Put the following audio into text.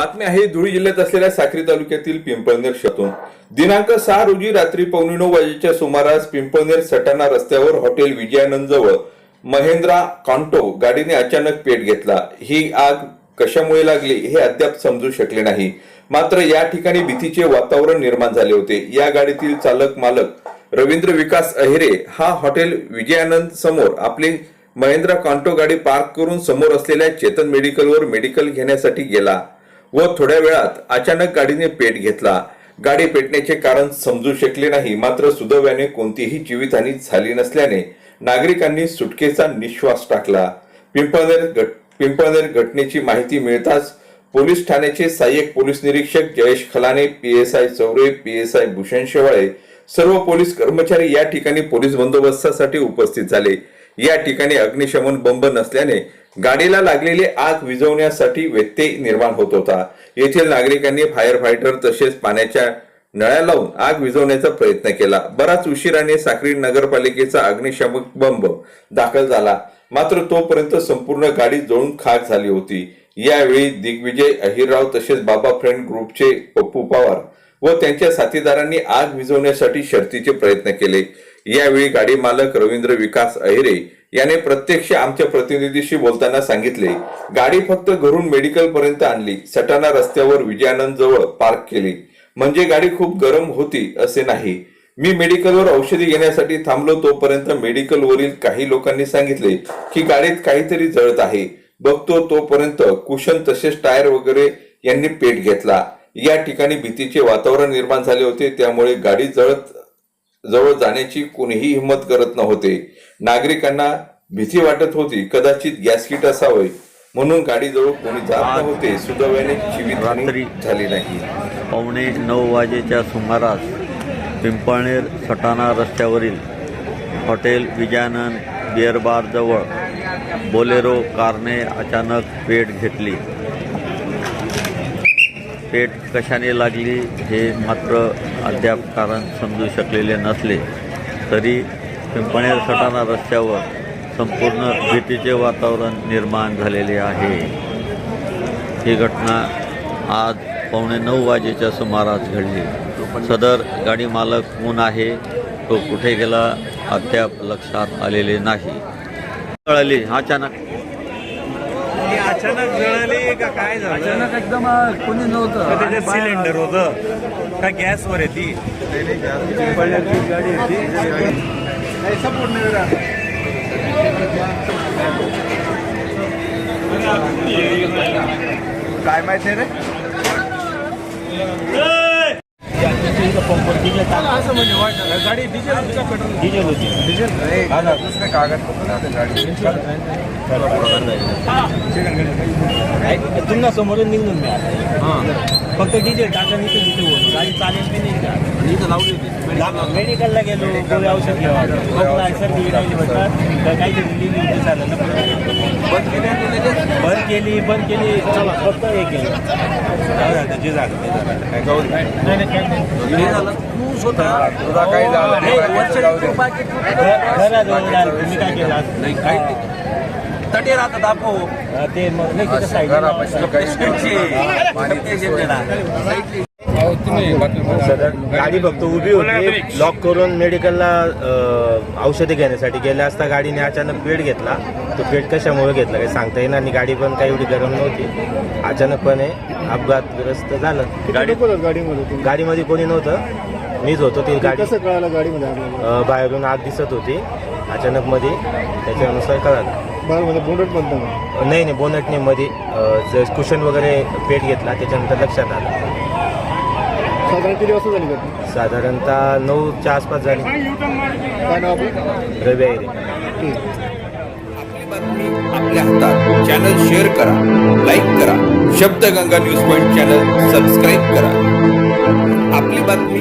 आहे धुळे जिल्ह्यात असलेल्या साक्री तालुक्यातील पिंपळनेर शहरातून. दिनांक सहा रोजी रात्री पावणे नऊ वाजेच्या सुमारास पिंपळनेर सटाणा रस्त्यावर हॉटेल विजयानंद जवळ महेंद्रा कॉन्टो गाडीने अचानक पेट घेतला. ही आग कशामुळे लागली हे अद्याप समजू शकले नाही. मात्र या ठिकाणी भीतीचे वातावरण निर्माण झाले होते. या गाडीतील चालक मालक रवींद्र विकास अहिरे हा हॉटेल विजयानंद समोर आपली महेंद्रा कॉन्टो गाडी पार्क करून समोर असलेल्या चेतन मेडिकलवर मेडिकल घेण्यासाठी गेला. व थोड्या वेळात अचानक गाडीने पेट घेतला. गाडी पेटण्याचे कारण समजू शकले नाही मात्र सुदैवाने कोणतीही जीवितहानी झाली नसल्याने नागरिकांनी सुटकेचा निश्वास टाकला. पिंपळनेर गट पिंपळनेर घटनेची माहिती मिळताच पोलीस ठाण्याचे सहाय्यक पोलीस निरीक्षक जयेश खलाने पीएसआय चौरे पीएसआय भूषण शेवाळे सर्व पोलीस कर्मचारी या ठिकाणी पोलीस बंदोबस्तासाठी उपस्थित झाले. या ठिकाणी अग्निशमन बंब नसल्याने गाडीला लागलेली आग विझवण्यासाठी व्यत्यय निर्माण होत होता. येथील नागरिकांनी फायर फायटर तसेच पाण्याच्या नळ्या लावून आग विझवण्याचा प्रयत्न केला. बराच उशिराने साक्री नगरपालिकेचा अग्निशमक बंब दाखल झाला. मात्र तोपर्यंत संपूर्ण गाडी जळून खाक झाली होती. यावेळी दिग्विजय अहिरराव तसेच बाबा फ्रेंड ग्रुपचे पप्पू पवार व त्यांच्या साथीदारांनी आग विझवण्यासाठी शर्तीचे प्रयत्न केले. यावेळी गाडी मालक रवींद्र विकास अहिरे याने प्रत्यक्ष आमच्या प्रतिनिधीशी बोलताना सांगितले गाडी फक्त घरून मेडिकल पर्यंत आणली सटाणा रस्त्यावर विजयानंद जवळ पार्क केली. म्हणजे गाडी खूप गरम होती असे नाही. मी मेडिकलवर औषधी घेण्यासाठी थांबलो तोपर्यंत मेडिकल वरील काही लोकांनी सांगितले की गाडीत काहीतरी जळत आहे. बघतो तोपर्यंत कुशन तसेच टायर वगैरे यांनी पेट घेतला. या ठिकाणी भीतीचे वातावरण निर्माण झाले होते त्यामुळे गाडी जळत जवळ जाण्याची कोणीही हिंमत करत नव्हते. नागरिकांना भीती वाटत होती कदाचित गॅस किट असावे. म्हणून गाडीजवळ कोणी जात नव्हते. सुदैवाने जीवितहानी रात्री झाली नाही. पावणे नऊ वाजेच्या सुमारास पिंपळनेर सटाणा रस्त्यावरील हॉटेल विजयानंद बिअर बारजवळ बोलेरो कारने अचानक पेट घेतली. पेट कशाने लागली हे मात्र अद्याप कारण समजू शकलेले नसले तरी पिंपळनेर सटाणा रस्त्यावर संपूर्ण भीतीचे वातावरण निर्माण झालेले आहे. ही घटना आज पावणे नऊ वाजेच्या सुमारास घडली. सदर गाडी मालक कोण आहे तो कुठे गेला अद्याप लक्षात आलेले नाही. कळाली अचानक अचानक जळाली का काय झालं? अचानक एकदम कोणी का नव्हतं त्याच्यात सिलेंडर होतं? का गॅसवर आहे ती गाडी होती काय माहीत नाही रे असं म्हणजे गाडी डिझेल होती. का पेट्रोल डिझेल होती. डिझेल हा ना. दुसरे कागद तुम्हाला समोरून निघून मी आता फक्त डिझेल टाका मी तिथे बोल. गाडी चालेल की नाही? का इथं लावली होती मेडिकलला गेलो गोळी औषध खोकला सर्दी राहिली म्हटलं तर काहीतरी होती झालं ना. बंद केली बंद केली बंद केली. चला फक्त हे केलं. दे आता, जे झालं ते झालं. काय दे. नाही नाही काही नाही. हे झालं. तू स्वतः तुला काही झालं नाही, वरच्या जाऊ दे. घराजवळ झालं काय केलं? नाही काही नाही. तटे राहतात आपो हा, ते गाडी फक्त उभी होती. लॉक करून मेडिकलला औषधे घेण्यासाठी गेल्या असता गाडीने अचानक पेट घेतला. तो पेट कशामुळे घेतला काही सांगता येणार नाही गाडी पण काही एवढी गरम नव्हती. अचानकपणे अपघातग्रस्त झालं. गाडी गाडीमध्ये कोणी नव्हतं. मीच होतो. ती गाडी गाडीमध्ये बाहेरून आग दिसत होती. अचानक मध्ये त्याच्यानुसार कळालं. बोंडट बनतो ना? नाही नाही बोनटने मध्ये अ, कुशन वगैरे पेट घेतला त्याच्यानंतर लक्षात आलं. साधारण किती वाजता झाली घटना? साधारणतः नऊच्या आसपास झाली. काय नाव आपलं? रवी आहे ठीक बातमी आपल्या हातात. चॅनल शेअर करा लाईक करा. Shabdaganga news point channel subscribe करा. आपली बातमी